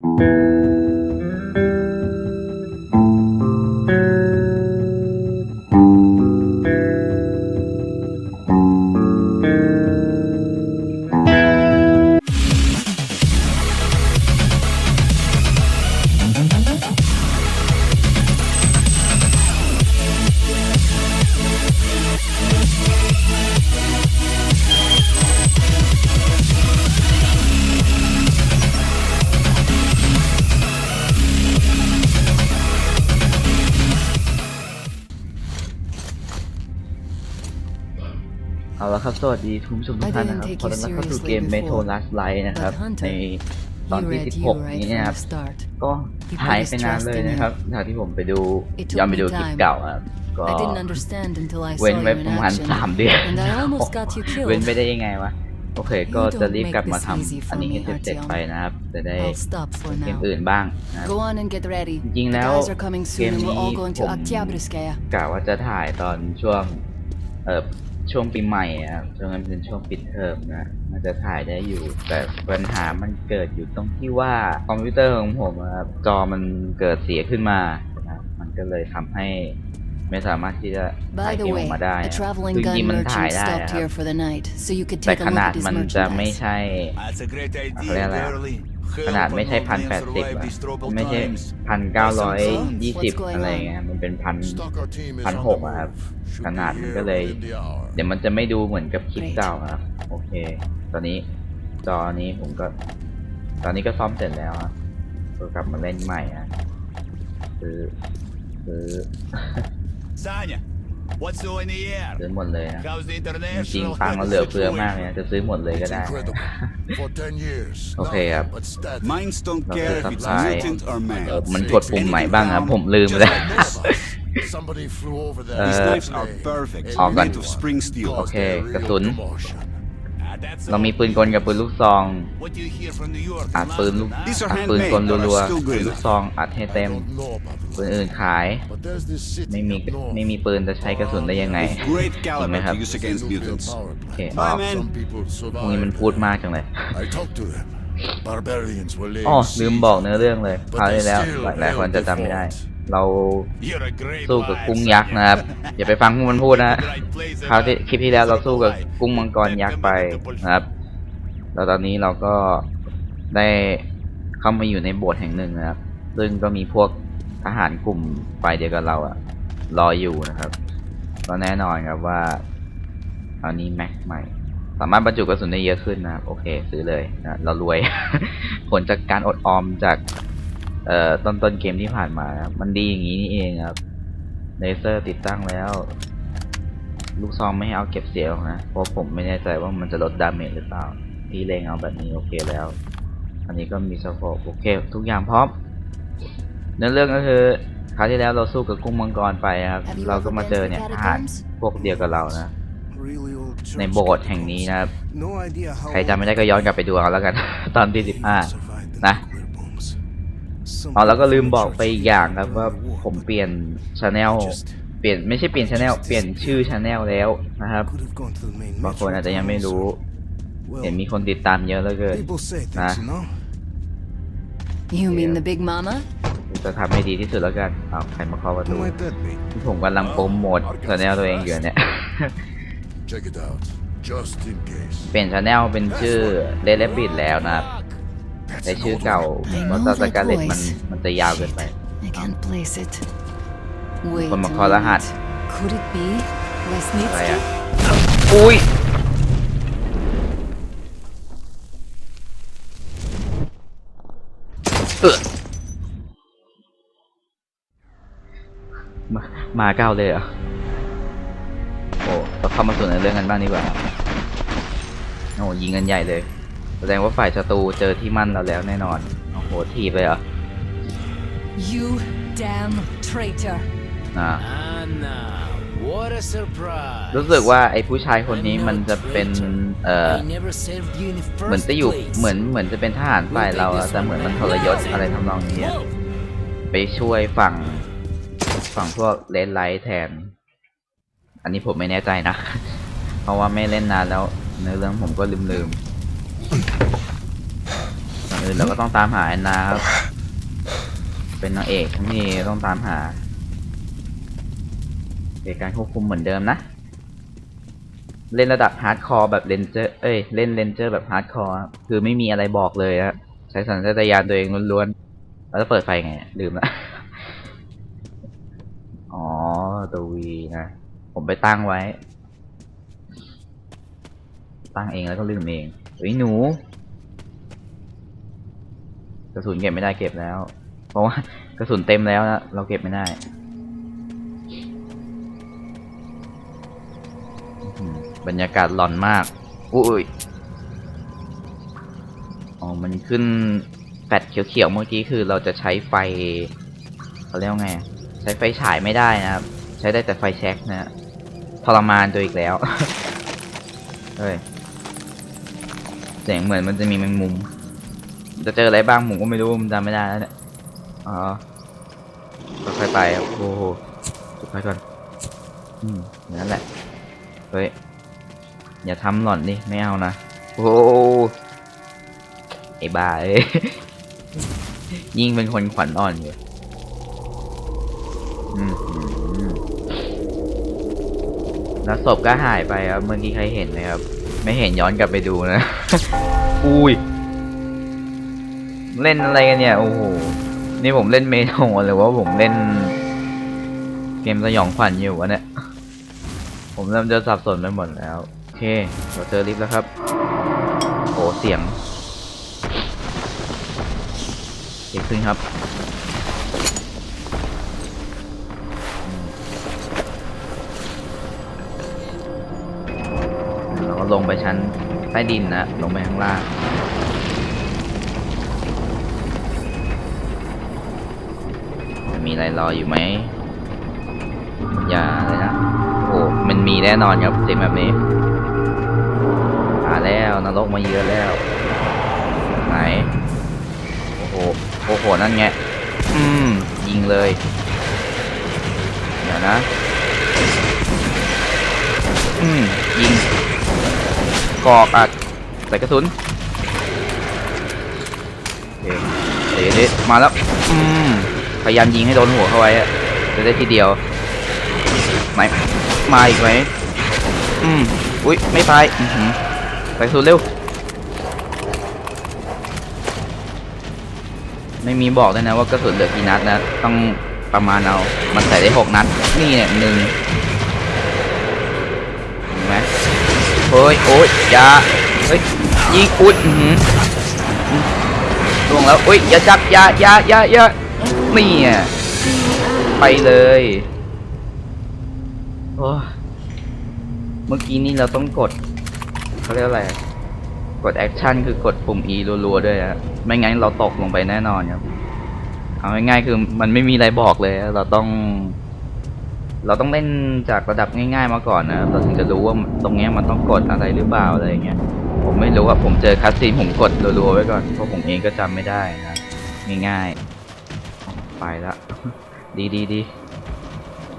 เดีทุกผู้ชมทุกท่านนะครับ I didn't take ขอ you ต้อนรับเข้าสู่ seriously เกม before, Metro Last Light นะครับ but Hunter, ในตอน You ที่ read you 16 right นี้ from นะครับ the start. ก็ He put หาย his ไปนาน trust เลย in you. นะครับจากที่ผมไปดู It took ย้อนไป me ดูคลิป time. เก่าครับก็ I didn't understand until I เว้น saw ไว้ you ป in ระมาณ action, สามเดือน and I almost got you เว้น killed. ไปได้ยังไงวะ โอเค ก็ You จะ don't รีบ make กลับมา this ท easy ำ for อันนี้ me, ให้เสร็จ Artyom. ๆไปนะครับ จะได้ I'll stop for เกม now. อื่นบ้างนะครับ Go on and get ready. จริงๆ The แล้ว guys are coming เก soon ม and we're นี้ all going ผ to ม Oktyabrskaya. กะว่าจะถ่ายตอนช่วงเออ ช่วงปีใหม่อะครับช่วงนั้นเป็นช่วงปิดเทอมนะมันจะถ่ายได้อยู่ แต่ปัญหามันเกิดอยู่ตรงที่ว่าคอมพิวเตอร์ของผมอะครับจอมันเกิดเสียขึ้นมานะครับมันก็เลยทำให้ไม่สามารถที่จะถ่าย By เก the มออ way, กมาได้ a อะ traveling คือจ gun ริงๆมันถ่าย merchant ได้ stopped อะครับ here for the night, so you could แต่ take a ข look นาด at his มันจะไม่ merchandise. ใช่ That's a great เขาเรียก idea, อะไรอะ Darley. ขนาดไม่ใช่ Help พัน an แป old ด man สิบ survive อะ these troubled ไม่ใช่ times. พันเก้าร้อยยี่สิบ What's going on? อะไรเงี้ยมันเป็นพัน Stalker team is พัน on ห the กอะครับ move. Should ขนาด be มัน here ก็เลย within the hour. เดี๋ยวมันจะไม่ดูเหมือนกับคลิปเก่านะครับโอเค ตอนนี้จอนี้ผมก็ ตอนนี้ก็ซ่อมเสร็จแล้วอะก็กลับมาเล่นใหม่อะซื้อซื้อ Sanya, what's new in the air? ซื้อหมดเลยนะ How's the จริง international ๆตังค์เราเหลือเฟือมากเลยนะจะซื้อหมดเลยก็ It's ได้ incredible. For 10 years, Okay, nothing uh, but static. Minds don't Not care the if it's supply. mutant or man. เออมันกดปุ่มไหนบ้างอะผมลืมไปแล้ว Know about. Somebody flew over there. These Uh, knives are perfect. Oh, made gun. of spring steel. Caused Okay, a real กระสุน commotion. Ah, that's เรามี all. ปืนกลกับปืนลูกซอง What do you hear from New York? อัดปืนลูก These are อัดปืน handmade, กล but are รัว still ๆ good ปืนลูกซองอัดให้ I เต็ม don't know about ปืน this, อื่นขาย but there's this city ไม่มี up north. ไม่มีปืนจะใช้กระสุนได้ยังไง With great caliber May have- to use against Nuclear mutants. power plant. โอเคอ๋อ Bye, man. Some people พวกนี้มัน survived. พูดมากจังเลย I talked to them. Barbarians were laying อ๋อลืม siege. บอกเนื้อเรื่องเลยคราวที่แล้วหลายหลายคนจะจำไม่ได้ เรา You're a great สู้กับ lad, กุ้งยักษ์ Sanya. นะครับ อย่าไปฟังพวกมันพูดนะ Right place คราวที่ and คลิปที่แล้วเราสู้กับ right. กุ้งมังกรยักษ์ไปนะครับ แล้วตอนนี้เราก็ได้เข้ามาอยู่ในโบสถ์แห่งหนึ่งนะครับ ซึ่งก็มีพวกทหารกลุ่มฝ่ายเดียวกับเราอะรออยู่นะครับก็แน่นอนครับว่าอันนี้แม็กใหม่ สามารถบรรจุกระสุนได้เยอะขึ้นนะครับ โอเค ซื้อเลยนะเรารวย ผลจากการอดออมจาก เอ่อต้นต้นเกมที่ผ่านมานะครับมันดีอย่างนี้นี่เองครับเลเซอร์ติดตั้งแล้ว ลูกซองไม่ให้เอาเก็บเสียงหรอกนะเพราะผมไม่แน่ใจว่ามันจะลดดาเมจหรือเปล่าที่เลงเอาแบบนี้โอเคแล้ว อันนี้ก็มีสโคปโอเค ทุกอย่างพร้อมเนื้อเรื่องก็คือคราวที่แล้วเราสู้กับกุ้งมังกรไปนะครับ Have you เรา ever ก็มา been เจอ to เนี่ย the ทหาร catacombs? พวกเดียวกับเรานะ Really old ใน church โบสถ์แห่งนี้นะครับ No idea how ใครจำไม่ได้ก็ย้อนกลับไปดูเอาแล้วกัน ตอนที่สิบห้า survived the นะ nuclear bombs. อ๋อแล้วก็ลืม Somebody บอกไปอีกอย่างครับว่าผมเปลี่ยนชาแนล Just เปลี่ยนไม่ใช่เปลี่ยนชาแนลเปลี่ยนชื่อชาแนลแล้วนะครับ could have gone to the main บางคนอาจจะยังไม่รู้ Well, เห็นมีคนติดตามเยอะเหลือเกิน people say things, Nah. you know? You mean Yeah. the Big Mama? จะทำให้ดีที่สุดแล้วกันอ้าวใครมาเคาะประ Who ตู might that be? ที่ผมกำลังโปรโมทชาแนลตัวเองอยู่เนี่ย Check it out. Just in case. เปลี่ยนชาแนลเป็นชื่อเลด b บิดแล้วนะครับ That's แต่ an ชื่อ old เก่า I มอ know เตอร์ส that กาเลตมัน voice. มันจะยาวเกินไป I can't place it. Wait คนมา a เคาะรหัส minute. Could it be อะไร Lesnitsky? อะอุ้ยเออมามาเก้าเลยเหรอะโอ้เราเข้ามาสู่ในเรื่องกันบ้างดีกว่าโอ้ยิงกันใหญ่เลย แสดงว่าฝ่ายศัตรูเจอที่มั่นเราแล้วแน่นอน โอ้โหทีบเลยเหรอ You damn traitor. อ่า Anna, what a surprise. รู้สึกว่าไอ้ผู้ชายคนนี้มันจะเป็น เอ่อ I never served you in the เหมือน first จะอยู่ place. เหมือน เหมือนจะเป็นทหารฝ่ายเราอะแต่เหมือนมันทรยศอะไรทำนองนี้อะไปช่วยฝั่ง ฝั่งพวกเลนไลท์แทน อันนี้ผมไม่แน่ใจนะ เพราะว่าไม่เล่นนานแล้วในอเรื่องผมก็ลืมลืมๆ ก่อนอื่นเราก็ต้องตามหาแอนนาครับ เป็นนางเอกทั้งทีต้องตามหาเหตุการควบคุมเหมือนเดิมนะ เล่นระดับฮาร์ดคอร์แบบเลนเจอร์เอ้ยเล่นเลนเจอร์แบบฮาร์ดคอร์คือไม่มีอะไรบอกเลยฮะใช้สัญชาตญาณตัวเองล้วนๆแล้วจะเปิดไฟไงลืมละอ๋อตัววีนะ ผมไปตั้งไว้ ตั้งเองแล้วก็ลืมเอง เฮ้ยหนูกระสุนเก็บไม่ได้เก็บแล้ว เพราะว่ากระสุนเต็มแล้วนะเราเก็บไม่ได้บรรยากาศหลอนมากอุ้ยอ๋อมันขึ้นแฟลชเขียวๆเมื่อกี้คือเราจะใช้ไฟเขาเรียกว่าไง ใช้ไฟฉายไม่ได้นะครับ ใช้ได้แต่ไฟแช็กนะทรมานตัวอีกแล้ว เฮ้ย สียงเหมือนมันจะมีแมงมุม จะเจออะไรบ้างผมก็ไม่รู้มันจำไม่ได้แล้วเนี่ยอ๋อค่อยๆไปครับโอ้โหจุดไฟก่อน อืมอย่างนั้นแหละ เฮ้ย อย่าทำหล่อนดิ ไม่เอานะ โอ้โหไอ้บ้าเอ้ยยิ่งเป็นคนขวัญอ่อนอยู่อืมแล้วศพก็หายไปครับ เมื่อกี้ใครเห็นไหมครับ ไม่เห็นย้อนกลับไปดูนะ อุ้ย เล่นอะไรกันเนี่ย โอ้โห นี่ผมเล่นเมโทหรือว่าผมเล่น เกมสยองขวัญอยู่วะเนี่ย ผมเริ่มจะสับสนไปหมดแล้ว โอเคเราเจอลิฟต์แล้วครับ โอ้เสียงเกิดขึ้นครับ ลงไปชั้นใต้ดินนะลงไปข้างล่างมีอะไรรออยู่ไหมอย่าเลยนะโอ้มันมีแน่นอนครับเสียงแบบนี้มาแล้วนรกมาเยอนแล้ว ไหน โอ้โหโอ้โหนั่นไงอืมยิงเลยเดี๋ยวนะ อืมยิง กรอกอัดใส่กระสุนโอเคเดี๋ยวนี้มาแล้วอืมพยายามยิงให้โดนหัวเข้าไว้อะจะได้ทีเดียวไหนมาอีกไหมอืมอุ้ยไม่ตายอือหือไปสุดเร็ว ไม่มีบอกด้วยนะว่ากระสุนเหลือกี่นัดนะ ต้องประมาณเอา มันใส่ได้หกนัด นี่เนี่ยหนึ่งเห็นไหม เฮ้ยโอ้ยอย่าเฮ้ยยิงอุดอือหืออืมล่วงแล้วอุ้ยอย่าจับอย่าอย่าอย่าอย่านี่อะไปเลยโอ้เมื่อกี้นี่เราต้องกดเขาเรียกอะไร กดแอคชั่นคือกดปุ่ม E รัวๆด้วยอะไม่งั้นเราตกลงไปแน่นอนครับ เอาง่ายๆคือมันไม่มีอะไรบอกเลย เราต้อง เราต้องเล่นจากระดับง่าย ๆ มาก่อนนะเราถึงจะรู้ว่าตรงเนี้ยมันต้องกดอะไรหรือเปล่าอะไรอย่างเงี้ยผมไม่รู้อะผมเจอคัสซีนผมกดรัวๆไว้ก่อนเพราะผมเองก็จำไม่ได้นะง่ายๆไปละดีดีดี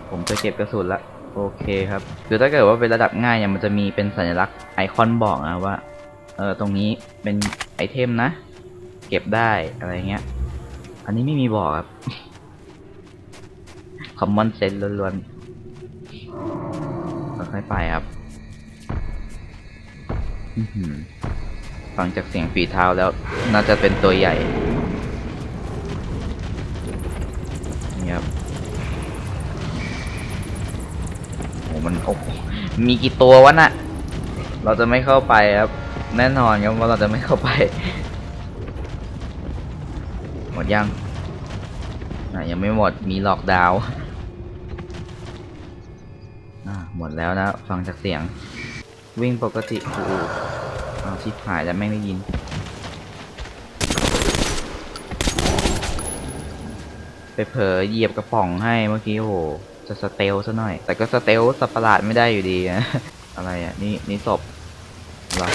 ผมจะเก็บกระสุนละโอเคครับคือถ้าเกิดว่าเป็นระดับง่ายเนี่ยมันจะมีเป็นสัญลักษณ์ไอคอนบอกนะว่าเออตรงนี้เป็นไอเทมนะ เก็บได้อะไรเงี้ย อันนี้ไม่มีบอกครับคอมมอนเซนล้วนๆ ค่อยๆไปครับฟังจากเสียงฝีเท้าแล้วน่าจะเป็นตัวใหญ่นี่ครับโอ้มันโอ้มีกี่ตัววะน่ะ เราจะไม่เข้าไปครับ แน่นอนครับว่าเราจะไม่เข้าไป หมดยังอะยังไม่หมดมีหลอกดาวน์อะ หมดแล้วนะฟังจากเสียง วิ่งปกติโอ้โหอ้าชิบหายแล้วแม่ได้ยิน ไปเผลอเหยียบกระป๋องให้เมื่อกี้โอ้โหจะสเตลซะหน่อย แต่ก็สเตลสัปหลาดไม่ได้อยู่ดีนะอะไรอะ นี่นี่ศพหรอ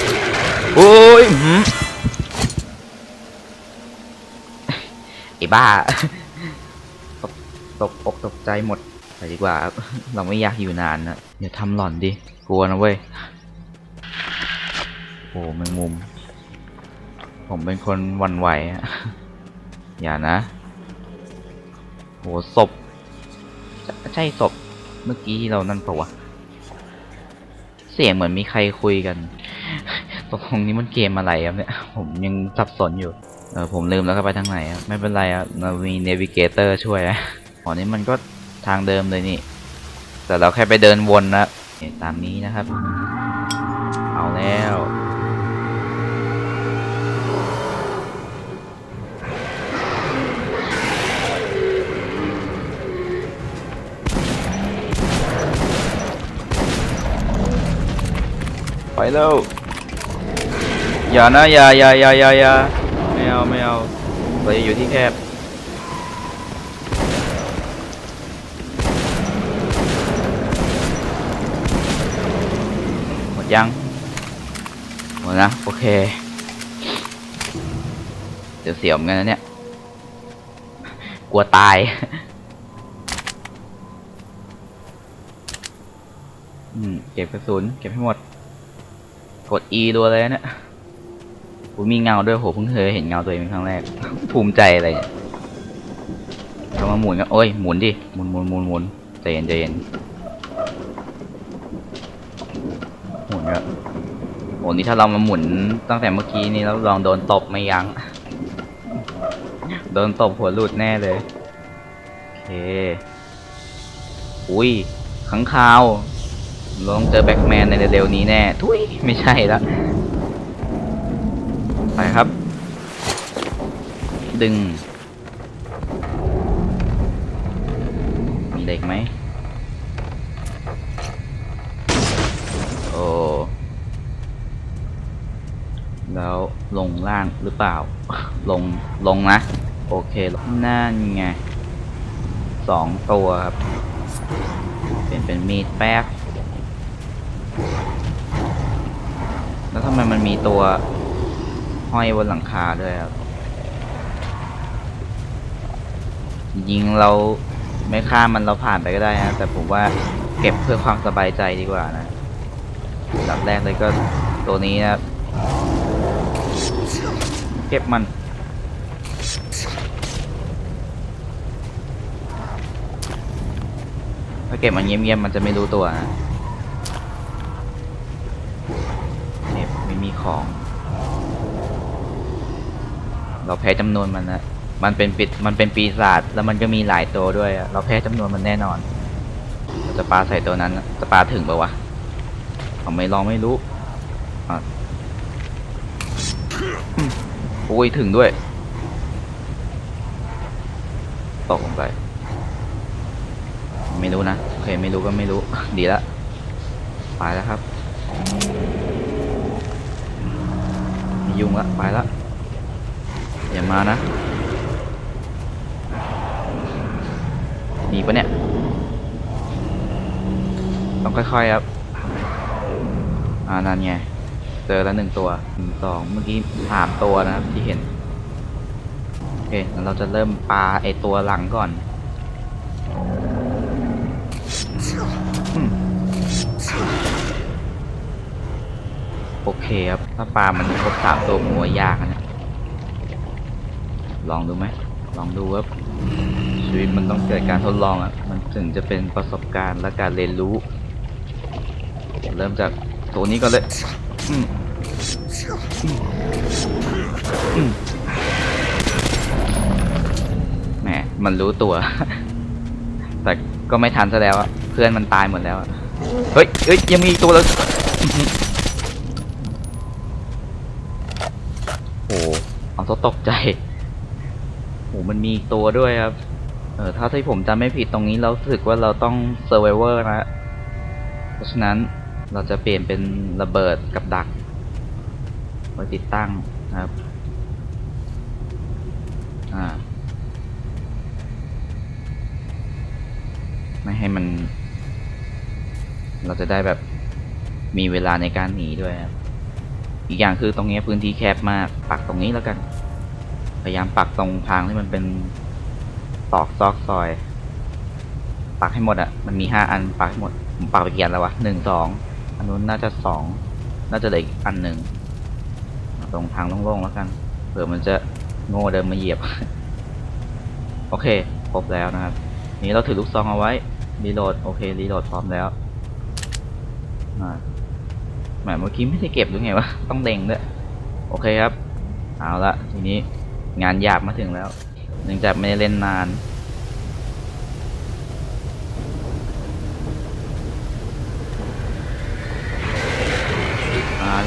โอ้ยอื้อหือไอ้บ้าตกตกอกตกใจหมด ดีกว่า เราไม่อยากอยู่นานนะอย่าทำหล่อนดิ กลัวนะเว้ย โอ้แมงมุม ผมเป็นคนวันไหวอะอย่านะโหศพ ใช่ศพ เมื่อกี้ที่เรานั่นปะวะ เสียงเหมือนมีใครคุยกันตกลงนี้มันเกมอะไรครับเนี่ย ผมยังสับสนอยู่ เออผมลืมแล้วก็ไปทางไหนครับไม่เป็นไรครับเรามีเนวิเกเตอร์ช่วยนะอ๋อนี่มันก็ ทางเดิมเลยนี่ แต่เราแค่ไปเดินวนนะตามนี้นะครับ เอาแล้วไปแล้วอย่านะอย่าอย่าอย่าอย่าอย่าไม่เอาไม่เอาเราอยู่ที่แคบ ยังหมดนะ โอเค เดี๋ยวเสียวเหมือนกันนะเนี่ย กลัวตาย อืม เก็บกระสุน เก็บให้หมด กด E รัวเลยนะเนี่ยกูมีเงาด้วยโหเพิ่งเคยเห็นเงาตัวเองเป็นครั้งแรก ภูมิใจอะไรเนี่ยเรามาหมุนกันโอ้ย หมุนดิ หมุนหมุนหมุนหมุนใจเย็นใจเย็น หมุนก็โอ้นี่ถ้าเรามาหมุนตั้งแต่เมื่อกี้นี่แล้วลองโดนตบไม่ยัง้ง โดนตบหัวหลุดแน่เลย โอเค อุ้ยขังคาวลองเจอแบ็กแมนในเร็วๆนี้แน่ ทุยไม่ใช่ละ ไปครับ ดึง มีเหล็กไหม แล้วลงล่างหรือเปล่า ลง ลงนะ โอเคนั่นไงสองตัวครับ เป็นเป็นมีดแป๊บ แล้วทำไมมันมีตัวห้อยบนหลังคาด้วยครับ ยิงเราไม่ฆ่ามันเราผ่านไปก็ได้นะ แต่ผมว่าเก็บเพื่อความสบายใจดีกว่านะดับแรกเลยก็ตัวนี้นะครับ ก็บมัน ถ้าเก็บมันเงียบๆมันจะไม่รู้ตัวนะเน็บไม่มีของ เราแพ้จำนวนมันนะมันเป็นปิดมันเป็นปีศาจแล้วมันก็มีหลายตัวด้วย เราแพ้จำนวนมันแน่นอนเราจะปลาใส่ตัวนั้นจะปลาถึงปะวะผมไม่ลองไม่รู้อะอืม โอ้ยถึงด้วย ตกลงไป ไม่รู้นะ โอเค ไม่รู้ก็ไม่รู้ ดีละไปแล้วครับ ยุ่งละ ไปละ อย่ามานะ หนีปะเนี่ย ต้องค่อยๆครับ อ่านั่นไง เจอแล้วหนึ่งตัวหนึ่งสองเมื่อกี้สามตัวนะครับที่เห็น โอเคงั้นเราจะเริ่มปลาไอตัวหลังก่อนโอเคครับ ถ้าปลามันครบสามตัวมัวยากอะเนะ ลองดูไหม ลองดูครับชีวิตมันต้องเกิดการทดลองอะ มันถึงจะเป็นประสบการณ์และการเรียนรู้ เริ่มจากตัวนี้ก่อนเลย แหมมันรู้ตัว แต่ก็ไม่ทันซะแล้วอะเพื่อนมันตายหมดแล้วเฮ้ยเฮ้ยยังมีตัวแล้วโอ้โหเอาซะตกใจโอ้มันมีตัวด้วยครับ เออถ้าที่ผมจำไม่ผิดตรงนี้เราสึกว่าเราต้อง Survivor นะ เพราะฉะนั้น เราจะเปลี่ยนเป็นระเบิดกับดักไว้ติดตั้งนะครับไม่ให้มัน เราจะได้แบบมีเวลาในการหนีด้วยครับอีกอย่างคือตรงนี้พื้นที่แคบมากปักตรงนี้แล้วกัน พยายามปักตรงทางที่มันเป็นตอกซอกซอย ปักให้หมดอะ่ะ มันมีห้าอันปักให้หมด ผมปักไปกี่อันแล้ววะหนึ่งสอง อันนู้นน่าจะสองน่าจะเหลืออีกอันหนึ่งตรงทางโล่งๆแล้วกันเผื่อมันจะโง่เดินมาเหยียบ โอเคครบแล้วนะครับนี่เราถือลูกซองเอาไว้รีโหลดโอเครีโหลดพร้อมแล้วอ่าแหมเมื่อกี้ไม่ได้เก็บหรือไงวะต้องเล็งด้วยโอเคครับเอาละทีนี้งานหยาบมาถึงแล้วเนื่องจากไม่ได้เล่นนาน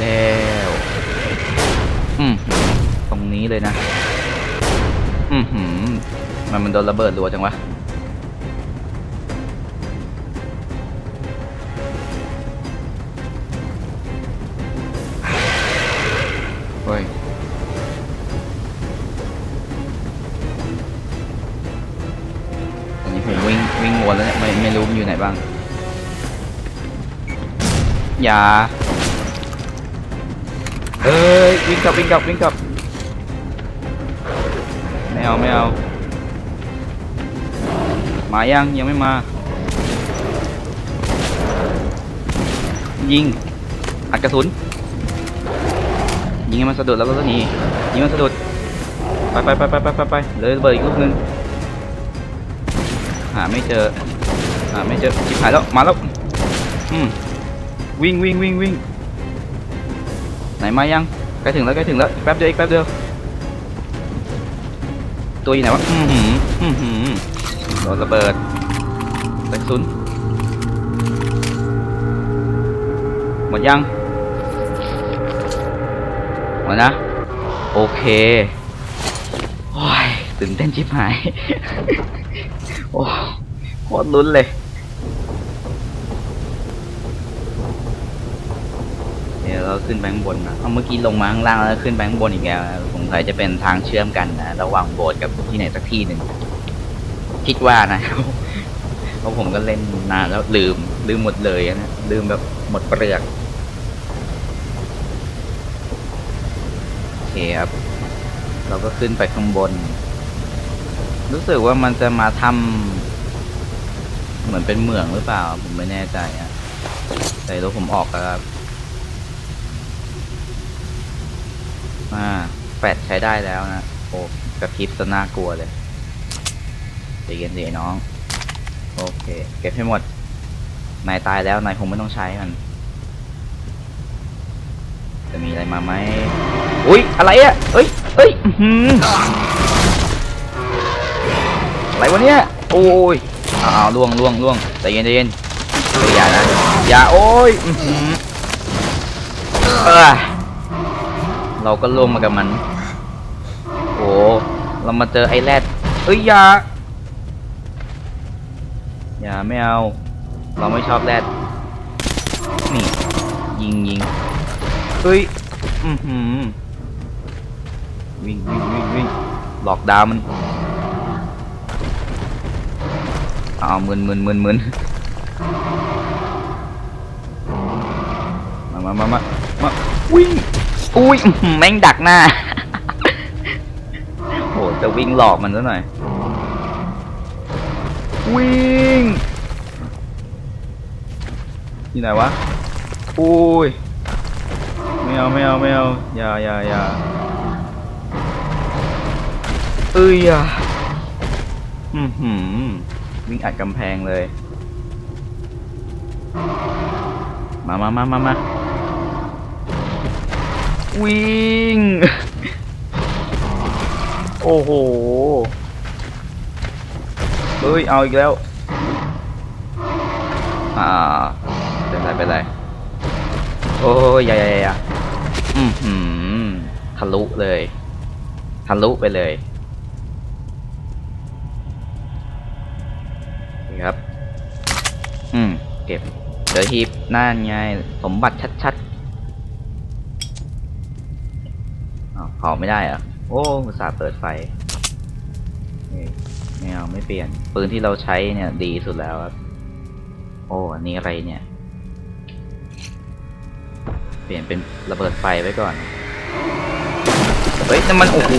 แล้ว อืมตรงนี้เลยนะ อืมหืมมันมันโดนระเบิดรัวจังวะเฮ้ยตอนนี้ผมวิ่งวิ่งวนแล้วเนี่ยไม่ไม่รู้มันอยู่ไหนบ้าง อย่า เอ้ยวิ่งกลับวิ่งกลับวิ่งกลับไม่เอาไม่เอามายังยังไม่มา ยิงอัดกระสุน ยิงให้มันสะดุดแล้วก็หนียิงมันสะดุดไปไปไปไปไปไปไปเลยระเบิดอีกลูกหนึงหาไม่เจอหาไม่เจอชิบหายแล้วมาแล้วอืมวิ่งวิ่งวิ่งวิ่ง ไหนมายังใกล้ถึงแล้วใกล้ถึงแล้วอีกแป๊บเดียวอีกแป๊บเดียวตัวอยู่ไหนวะอือหืออือหือโดนระเบิดกระสุนหมดยังหมดนะโอเคโอ้ยตื่นเต้นชิบหายโอ้โคตรลุ้นเลย เดี๋ยวเรา ขึ้นไปข้างบนนะเอาเมื่อกี้ลงมาข้างล่างแล้วขึ้นไปข้างบนอีกแล้วสงสัยจะเป็นทางเชื่อมกันนะระหว่างโบสถ์กับที่ไหนสักที่หนึ่งคิดว่านะเพราะผมก็เล่นนานแล้วลืม ลืมหมดเลยนะลืมแบบหมดเปลือกโอเคครับเราก็ขึ้นไปข้างบน รู้สึกว่ามันจะมาทำเหมือนเป็นเหมืองหรือเปล่า ผมไม่แน่ใจอะแต่รถผมออกแล้วครับ อ่าแปดใช้ได้แล้วนะ โอ้กระพริบซะน่ากลัวเลยใจเย็นสิน้อง โอเค เก็บให้หมด นายตายแล้ว นายคงไม่ต้องใช้มัน จะมีอะไรมาไหมอุ้ย อะไรอะเอ้ยเอ้ยอือะไรวะเนี่ย โอ้ยอ้าวล่วงล่วงล่วงใจเย็นใจเย็นอย่านะ อย่า โอ้ยอื้อหือเออ เราก็ร่วมมากับมัน โอ้เรามาเจอไอ้แรดเอ้ยอย่าอย่าไม่เอา เราไม่ชอบแรดนี่ ยิงยิงเฮ้ย อือหือวิ่งวิ่งวิ่งวิ่งหลอกดาวมันอ้าวมึนมึนมึนมึนมามามามามาวิ่ง อุ้ยอื้อหือแม่งดักหน้า โหจะวิ่งหลอกมันซะหน่อย วิ่งที่ไหนวะ อุ้ย ไม่เอาไม่เอาไม่เอาอย่าอย่าอย่าเอ้ยอะอือหือวิ่งอัดกำแพงเลย มามามามามา วิ่ง โอ้โห เฮ้ย เอาอีกแล้ว อ่า เป็นไรเป็นไร โอ้ยอย่าอย่าอย่าอืมหืมทะลุเลย ทะลุไปเลยนี่ครับ อืม เก็บ เดี๋ยวหีบนั่นไง สมบัติชัดๆ อ้าว เผาไม่ได้อะโอ้อุตส่าห์เปิดไฟไม่เอาไม่เปลี่ยน ปืนที่เราใช้เนี่ยดีสุดแล้วครับ โอ้อันนี้อะไรเนี่ย เปลี่ยนเป็นระเบิดไฟไว้ก่อน เฮ้ยนั่นมัน โอ้โห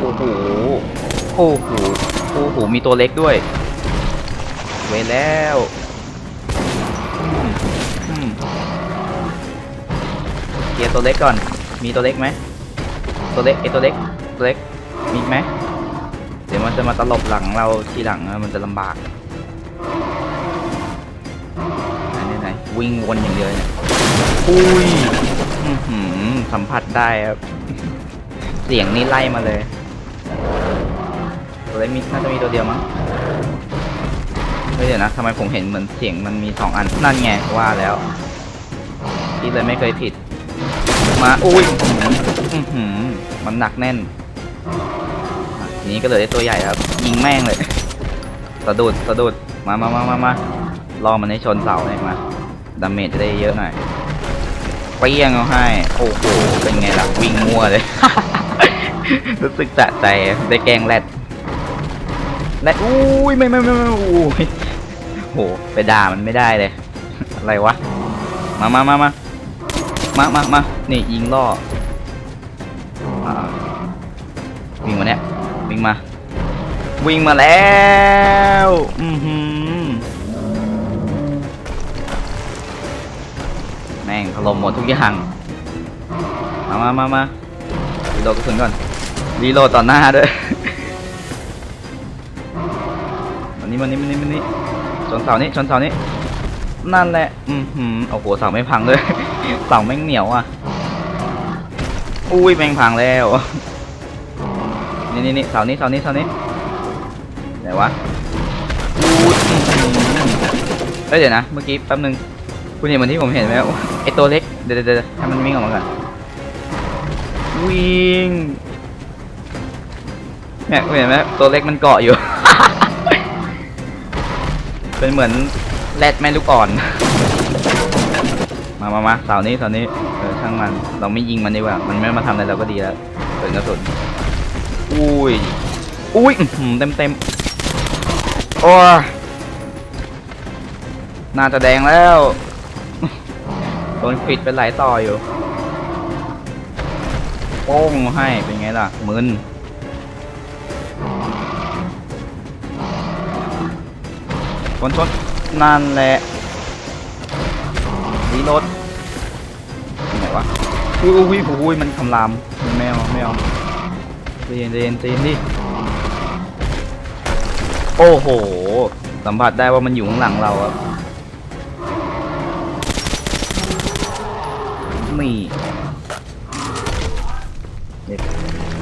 โอ้โห โอ้โห โอ้โห มีตัวเล็กด้วยไว้แล้วเคลียร์ตัวเล็กก่อน มีตัวเล็กไหมตัวเล็กไอตัวเล็กตัวเล็กมีอีกไหมเดี๋ยวมันจะมาตลบหลังเราทีหลังนะมันจะลำบากไหนไหนไหนวิ่งวนอย่างเดียวเนี่ยอุ้ยอื้อหือสัมผัสได้ครับเสียงนี่ไล่มาเลยตัวเล็กมีน่าจะมีตัวเดียวมั้งเฮ้ยเดี๋ยวนะทำไมผมเห็นเหมือนเสียงมันมีสองอันนั่นไงว่าแล้วที่เลยไม่เคยผิด มาอุ้ยมันหนักแน่นทีนี้ก็เหลยตัวใหญ่ครับ ยิงแม่งเลย สะดุดสะดุดมามามามามาล่อมันให้ชนเสาเลยมาดาเมจจะได้เยอะหน่อยเปี้ยงเอาให้ โอ้โห เป็นไงล่ะ วิ่งมั่วเลย รู้สึกสะใจ ได้แกงแรดแรดอุ้ย ไม่ไม่ไม่ไม่อุ้ยโห ไปด่ามันไม่ได้เลย อะไรวะ มามามามา มามามานี่ยิงล่ออ่าวิ่งมาเนี่ยวิ่งมา วิ่งมาแล้วอือหือแม่งถล่มหมดทุกอย่างมามามามารีโหลดกระสุนก่อนรีโหลดต่อหน้าด้วยมันนี้มันนี้มันนี้มันนี้ชนเสานี้ชนเสานี้นั่นแหละ อือหือโอ้โหเสาไม่พังเลย เสาแม่งเหนียวอะ อุ้ยแม่งพังแล้ว นี่นี่นี่เสานี้เสานี้เสานี้ไหนวะอู้ยเอ้ยเดี๋ยวนะ เมื่อกี้แป๊บนึง คุณเห็นเหมือนที่ผมเห็นไหมไอตัวเล็กเดี๋ยวเดี๋ยวเดี๋ยวให้มันวิ่งออกมาก่อน วิ่งเนี่ยคุณเห็นไหมตัวเล็กมันเกาะอยู่ เป็นเหมือนแรดแม่ลูกอ่อน มามามาเสานี้เสานี้เออช่างมัน เราไม่ยิงมันดีกว่า มันไม่มาทำอะไรเราก็ดีแล้วเปิดกระสุนอุ้ย อุ้ยเต็มเต็มโอ้น่าจะแดงแล้วโดนควิดเป็นหลายต่ออยู่โป้งให้เป็นไงล่ะมึนชนชนนั่นแหละ รีโหลดที่ไหนวะอุ้ยอุ้ยอุ้ยมันคำรามไม่เอาไม่เอาใจเย็นใจเย็นใจเย็นดิโอ้โห สัมผัสได้ว่ามันอยู่ข้างหลังเราอะนี่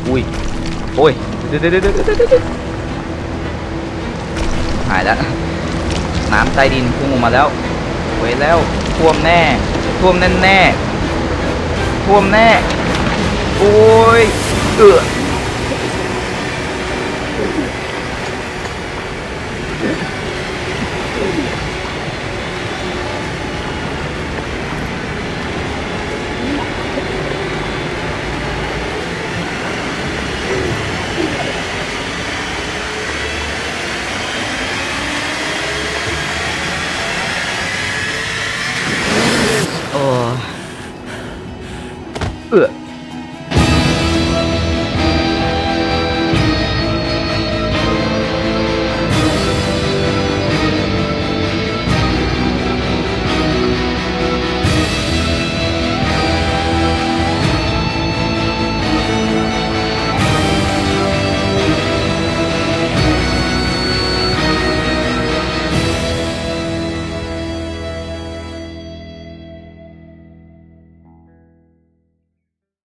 อุ้ยโอ้ยเดี๋ยวเดี๋ยวเดี๋ยวเดี๋ยวเดี๋ยวเดี๋ยวหายแล้วน้ำใต้ดินพุ่งออกมาแล้วไว้ยแล้ว ท่วมแน่ ท่วมแน่แน่ท่วมแน่ โอ้ย เออ